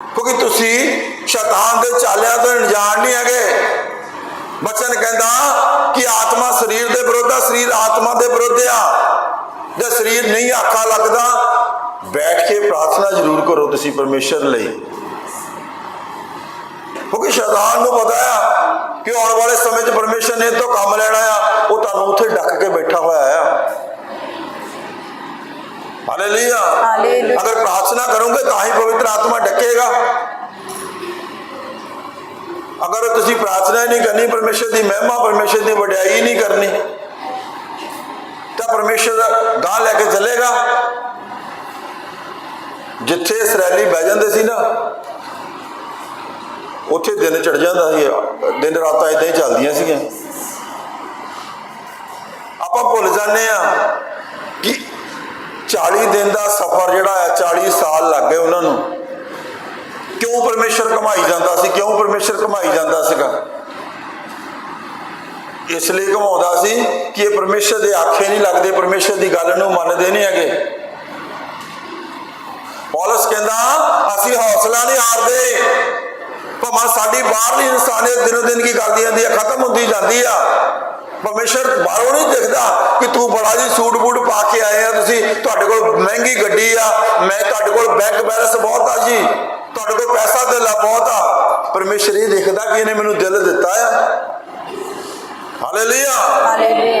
ਕਿਉਂਕਿ ਤੁਸੀਂ ਸ਼ੈਤਾਨ ਦੇ ਚਾਲਿਆਂ ਤੋਂ ਅਣਜਾਣ ਨਹੀਂ ਹੈਗੇ। ਬਚਨ ਕਹਿੰਦਾ ਕਿ ਆਤਮਾ ਸਰੀਰ ਦੇ ਵਿਰੁੱਧ ਆ ਸਰੀਰ ਆਤਮਾ ਦੇ ਵਿਰੁੱਧ ਆ। ਜੇ ਸਰੀਰ ਨਹੀਂ ਆਖਾ ਲੱਗਦਾ ਬੈਠ ਕੇ ਪ੍ਰਾਰਥਨਾ ਜ਼ਰੂਰ ਕਰੋ ਤੁਸੀਂ ਪਰਮੇਸ਼ਰ ਲਈ। ਕਿਉਂਕਿ ਸ਼ੈਤਾਨ ਨੂੰ ਪਤਾ ਆ ਕਿ ਆਉਣ ਵਾਲੇ ਸਮੇਂ 'ਚ ਪਰਮੇਸ਼ਰ ਨੇ ਤੋਂ ਕੰਮ ਲੈਣਾ ਆ ਉਹ ਤੁਹਾਨੂੰ ਉੱਥੇ ਡੱਕ ਕੇ ਬੈਠਾ ਹੋਇਆ ਆ। ਹਾਲੇਲੂਇਆ। ਅਗਰ ਪ੍ਰਾਰਥਨਾ ਕਰੋਗੇ ਤਾਂ ਹੀ ਆਤਮਾ ਡੱਕੇਗਾ। ਅਗਰ ਤੁਸੀਂ ਪ੍ਰਾਰਥਨਾ ਨਹੀਂ ਕਰਨੀ, ਪਰਮੇਸ਼ਰ ਦੀ ਮਹਿਮਾ, ਪਰਮੇਸ਼ਰ ਦੀ ਵਡਿਆਈ ਨਹੀਂ ਕਰਨੀ, ਤਾਂ ਪਰਮੇਸ਼ਰ ਦਾ ਗਾਂ ਲੈ ਕੇ ਚੱਲੇਗਾ। ਜਿੱਥੇ ਸਰੈਲੀ ਬਹਿ ਜਾਂਦੇ ਸੀ ਨਾ, ਉੱਥੇ ਦਿਨ ਚੜ ਜਾਂਦਾ ਸੀ। ਦਿਨ ਰਾਤਾਂ ਇਦਾਂ ਹੀ ਚੱਲਦੀਆਂ ਸੀਗੀਆਂ। ਆਪਾਂ ਭੁੱਲ ਜਾਂਦੇ ਆ ਕਿ 40 ਦਿਨ ਦਾ ਸਫ਼ਰ ਜਿਹੜਾ ਆ 40 ਸਾਲ ਲੱਗ ਗਏ ਉਹਨਾਂ ਨੂੰ। ਪਰਮੇਸ਼ਰ ਕਮਾਈ ਜਾਂਦਾ ਸੀ। ਕਿਉਂ ਪਰਮੇਸ਼ਰ ਕਮਾਈ ਜਾਂਦਾ ਸੀਗਾ? ਇਸ ਲਈ ਕਮਾਉਂਦਾ ਸੀ ਕਿ ਇਹ ਪਰਮੇਸ਼ਰ ਦੇ ਆਖੇ ਨਹੀਂ ਲੱਗਦੇ, ਪਰਮੇਸ਼ਰ ਦੀ ਗੱਲ ਨੂੰ ਮੰਨਦੇ ਨਹੀਂ ਹੈਗੇ। ਪੌਲਸ ਕਹਿੰਦਾ, ਅਸੀਂ ਹੌਸਲਾ ਨਹੀਂ ਹਾਰਦੇ। ਭਾਵੇਂ ਸਾਡੀ ਬਾਹਰਲੀ ਇਨਸਾਨੀਅਤ ਦਿਨੋ ਦਿਨ ਕੀ ਕਰਦੀ ਜਾਂਦੀ ਆ ਖਤਮ ਹੁੰਦੀ ਜਾਂਦੀ ਆ। ਪਰਮੇਸ਼ਰ ਬਾਹਰੋਂ ਨਹੀਂ ਦੇਖਦਾ ਕਿ ਤੂੰ ਬੜਾ ਜੀ ਸੂਟ ਬੂਟ ਪਾ ਕੇ ਆਏ ਆ। ਤੁਸੀਂ, ਤੁਹਾਡੇ ਕੋਲ ਮਹਿੰਗੀ ਗੱਡੀ ਆ। ਮੈਂ ਤੁਹਾਡੇ ਕੋਲ ਬੈਂਕ ਬੈਲੈਂਸ ਬਹੁਤ ਆ ਜੀ ਤੁਹਾਡੇ ਕੋਲ ਪੈਸਾ ਧੇਲਾ ਬਹੁਤ ਆ। ਪਰਮੇਸ਼ਰ ਇਹ ਦੇਖਦਾ ਕਿ ਇਹਨੇ ਮੈਨੂੰ ਦਿਲ ਦਿੱਤਾ ਆ। Hallelujah hallelujah